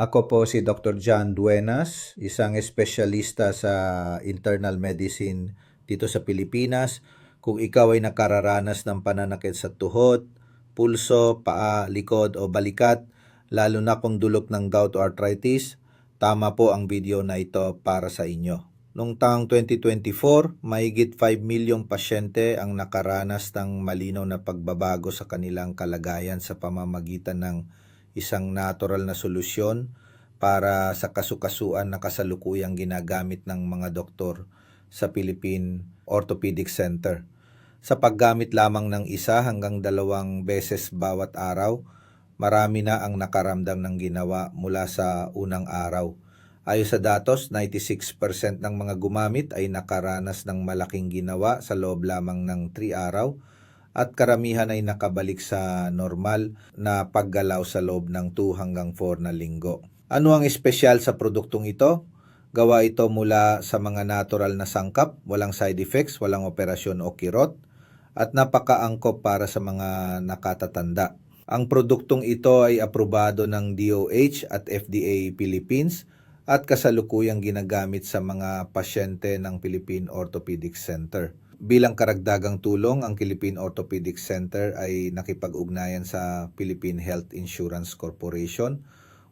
Ako po si Dr. John Duenas, isang espesyalista sa internal medicine dito sa Pilipinas. Kung ikaw ay nakararanas ng pananakit sa tuhod, pulso, paa, likod o balikat, lalo na kung dulot ng gout o arthritis, tama po ang video na ito para sa inyo. Noong taong 2024, mahigit 5 milyong pasyente ang nakaranas ng malinaw na pagbabago sa kanilang kalagayan sa pamamagitan ng isang natural na solusyon para sa kasukasuan na kasalukuyang ginagamit ng mga doktor sa Philippine Orthopedic Center. Sa paggamit lamang ng isa hanggang dalawang beses bawat araw, marami na ang nakaramdam ng ginawa mula sa unang araw. Ayon sa datos, 96% ng mga gumamit ay nakaranas ng malaking ginawa sa loob lamang ng 3 araw at karamihan ay nakabalik sa normal na paggalaw sa loob ng 2 hanggang 4 na linggo. Ano ang espesyal sa produktong ito? Gawa ito mula sa mga natural na sangkap, walang side effects, walang operasyon o kirot, at napakaangkop para sa mga nakatatanda. Ang produktong ito ay aprobado ng DOH at FDA Philippines at kasalukuyang ginagamit sa mga pasyente ng Philippine Orthopedic Center. Bilang karagdagang tulong, ang Philippine Orthopedic Center ay nakipag-ugnayan sa Philippine Health Insurance Corporation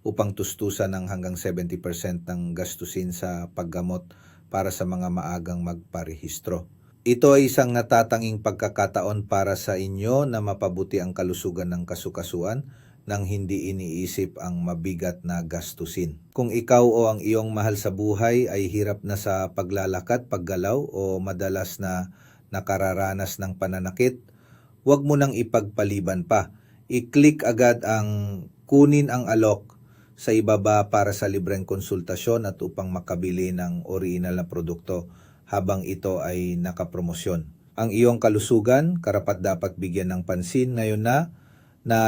upang tustusan ng hanggang 70% ng gastusin sa paggamot para sa mga maagang magparehistro. Ito ay isang natatanging pagkakataon para sa inyo na mapabuti ang kalusugan ng kasukasuan nang hindi iniisip ang mabigat na gastusin. Kung ikaw o ang iyong mahal sa buhay ay hirap na sa paglalakad, paggalaw o madalas na nakararanas ng pananakit, huwag mo nang ipagpaliban pa. I-click agad ang kunin ang alok sa ibaba para sa libreng konsultasyon at upang makabili ng original na produkto habang ito ay nakapromosyon. Ang iyong kalusugan, karapat dapat bigyan ng pansin ngayon na na